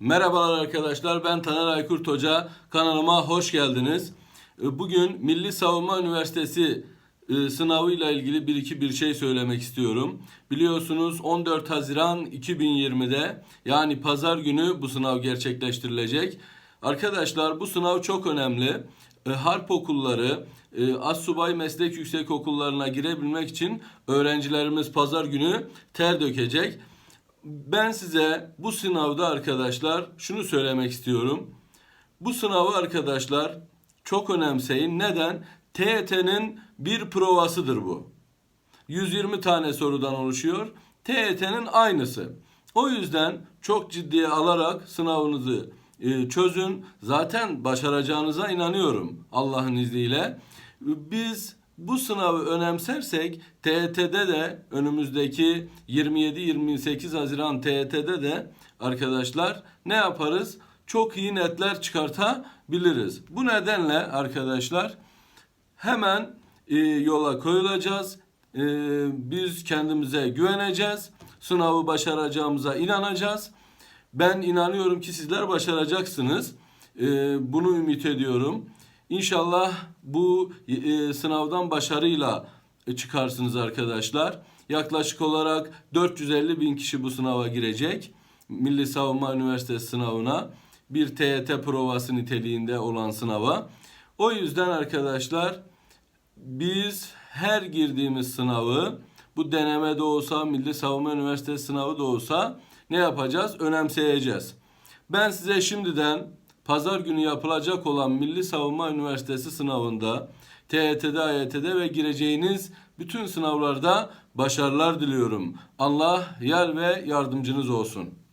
Merhabalar arkadaşlar ben Taner Aykurt Hoca kanalıma hoş geldiniz. Ee, Bugün Milli Savunma Üniversitesi e, sınavıyla ilgili bir iki bir şey söylemek istiyorum. Biliyorsunuz 14 Haziran 2020'de yani pazar günü bu sınav gerçekleştirilecek. Arkadaşlar bu sınav çok önemli. E, Harp okulları, e, Assubay Meslek Yüksek Okullarına girebilmek için öğrencilerimiz pazar günü ter dökecek. Ben size bu sınavda arkadaşlar şunu söylemek istiyorum. Bu sınavı arkadaşlar çok önemseyin. Neden? TET'nin bir provasıdır bu. 120 tane sorudan oluşuyor. TET'nin aynısı. O yüzden çok ciddiye alarak sınavınızı e, çözün. Zaten başaracağınıza inanıyorum Allah'ın izniyle. Biz bu sınavı önemsersek TET'de de önümüzdeki 27-28 Haziran TET'de de arkadaşlar ne yaparız? Çok iyi netler çıkartabiliriz. Bu nedenle arkadaşlar hemen e, yola koyulacağız. E, biz kendimize güveneceğiz. Sınavı başaracağımıza inanacağız. Ben inanıyorum ki sizler başaracaksınız. E, bunu ümit ediyorum. İnşallah bu e, sınavdan başarıyla e, çıkarsınız arkadaşlar. Yaklaşık olarak 450 bin kişi bu sınava girecek. Milli Savunma Üniversitesi sınavına bir TYT provası niteliğinde olan sınava. O yüzden arkadaşlar biz her girdiğimiz sınavı bu deneme de olsa Milli Savunma Üniversitesi sınavı da olsa ne yapacağız? Önemseyeceğiz. Ben size şimdiden pazar günü yapılacak olan Milli Savunma Üniversitesi sınavında TYT'de, AYT'de ve gireceğiniz bütün sınavlarda başarılar diliyorum. Allah yar ve yardımcınız olsun.